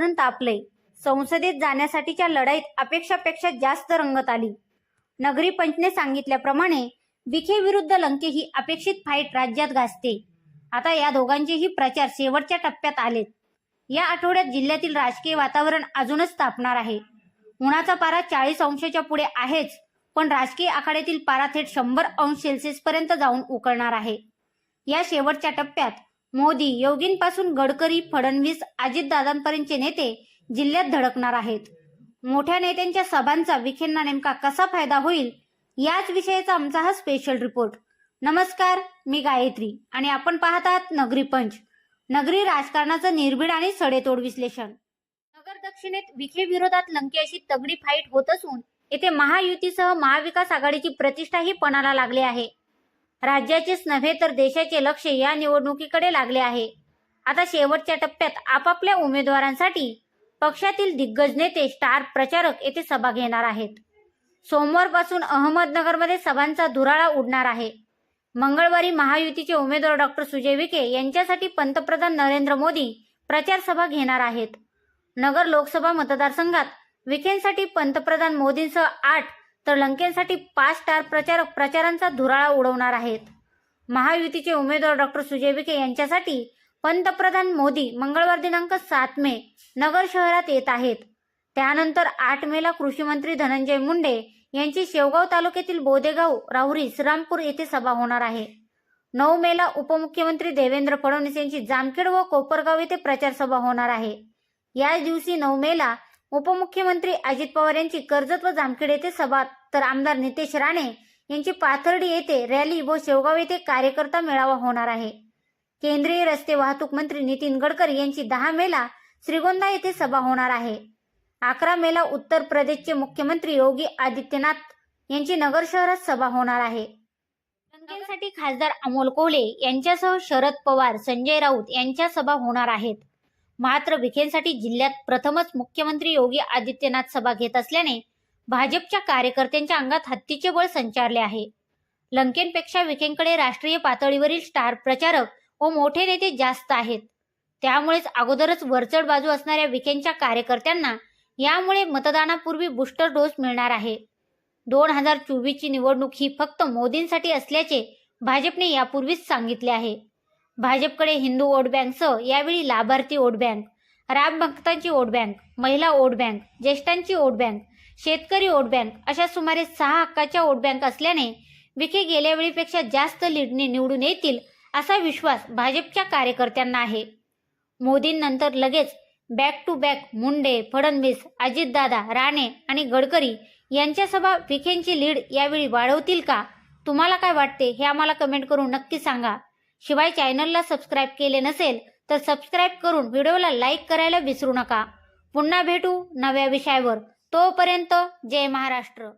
तापलंय संसदेत जाण्यासाठीच्या लढाईत अपेक्षापेक्षा जास्त रंगत आली. नगरी पंचने सांगितल्याप्रमाणे विखे विरुद्ध लंके ही अपेक्षित फाईट राज्यात गाजते. आता या दोघांचेही प्रचार शेवटच्या टप्प्यात आलेत. या आठवड्यात जिल्ह्यातील राजकीय वातावरण अजूनच तापणार आहे. उन्हाचा पारा चाळीस अंशाच्या पुढे आहेच पण राजकीय आखाड्यातील पारा थेट शंभर अंश सेल्सिअस पर्यंत जाऊन उकळणार आहे. या शेवटच्या टप्प्यात मोदी योगींपासून गडकरी फडणवीस अजितदादांपर्यंतचे नेते जिल्ह्यात धडकणार आहेत. मोठ्या नेत्यांच्या सभांचा विखेंना नेमका कसा फायदा होईल याच विषयाचा आमचा हा स्पेशल रिपोर्ट नमस्कार मी गायत्री आणि आपण पाहत आहात नगरी पंच. नगरी राजकारणाचं निर्भीड आणि सडेतोड विश्लेषण. नगर दक्षिणेत विखे विरोधात लंके अशी तगडी फाईट होत असून येथे महायुतीसह महाविकास आघाडीची प्रतिष्ठाही पणाला लागली आहे. राज्याचेच नव्हे तर देशाचे लक्ष या निवडणुकीकडे लागले आहे. आता शेवटच्या टप्प्यात आपापल्या उमेदवारांसाठी पक्षातील दिग्गज नेते स्टार प्रचारक येथे सभा घेणार आहेत. सोमवारपासून अहमदनगरमध्ये सभांचा धुराळा उडणार आहे. मंगळवारी महायुतीचे उमेदवार डॉक्टर सुजय विखे यांच्यासाठी पंतप्रधान नरेंद्र मोदी प्रचार सभा घेणार आहेत. नगर लोकसभा मतदारसंघात विखेंसाठी पंतप्रधान मोदींसह आठ तर लंकेंसाठी पाच स्टार प्रचारक प्रचारांचा धुराळा उडवणार आहेत. महायुतीचे उमेदवार डॉक्टर सुजय विखे यांच्यासाठी पंतप्रधान मोदी मंगळवार दिनांक सात मे नगर शहरात येत आहेत. त्यानंतर आठ मेला कृषी मंत्री धनंजय मुंडे यांची शेवगाव तालुक्यातील बोदेगाव राहुरी श्रीरामपूर येथे सभा होणार आहे. नऊ मेला उपमुख्यमंत्री देवेंद्र फडणवीस यांची जामखेड व कोपरगाव येथे प्रचार सभा होणार आहे. याच दिवशी नऊ मेला उपमुख्यमंत्री अजित पवार यांची कर्जत व जामखेड येथे सभा तर आमदार नितेश राणे यांची पाथर्डी येथे रॅली व शेवगाव येथे कार्यकर्ता मेळावा होणार आहे. केंद्रीय रस्ते वाहतूक मंत्री नितीन गडकरी यांची दहा मेला श्रीगोंदा येथे सभा होणार आहे. अकरा मेला उत्तर प्रदेशचे मुख्यमंत्री योगी आदित्यनाथ यांची नगर शहरात सभा होणार आहे. खासदार अमोल कोले यांच्यासह शरद पवार संजय राऊत यांच्या सभा होणार आहेत. मात्र विखेंसाठी जिल्ह्यात प्रथमच मुख्यमंत्री योगी आदित्यनाथ सभा घेत असल्याने भाजपच्या कार्यकर्त्यांच्या अंगात हत्तीचे बळ संचारले आहे. लंकेंपेक्षा विखेंकडे राष्ट्रीय पातळीवरील स्टार प्रचारक व मोठे नेते जास्त आहेत. त्यामुळेच अगोदरच वरचढ बाजू असणाऱ्या विखेंच्या कार्यकर्त्यांना यामुळे मतदानापूर्वी बूस्टर डोस मिळणार आहे. दोन हजार चोवीसची निवडणूक ही फक्त मोदींसाठी असल्याचे भाजपने यापूर्वीच सांगितले आहे. भाजपकडे हिंदू वोट बँकसह यावेळी लाभार्थी वोट बँक राम भक्तांची वोट बँक महिला वोट बँक ज्येष्ठांची वोट बँक शेतकरी वोट बँक अशा सुमारे सहा हक्काच्या वोट बँक असल्याने विखे गेल्या वेळीपेक्षा जास्त लीडने निवडून येतील असा विश्वास भाजपच्या कार्यकर्त्यांना आहे. मोदींनंतर लगेच back to back Munde Fadnavis Ajitdada Rane आणि गडकरी यांच्या सभा विखेंची लीड यावेळी वाढवतील का? तुम्हाला काय वाटते? हे आम्हाला कमेंट करून नक्की सांगा. शिवाय चॅनलला सबस्क्राईब केले नसेल तर सबस्क्राईब करून व्हिडिओला लाईक करायला विसरू नका. पुन्हा भेटू नव्या विषयावर. तोपर्यंत जय महाराष्ट्र.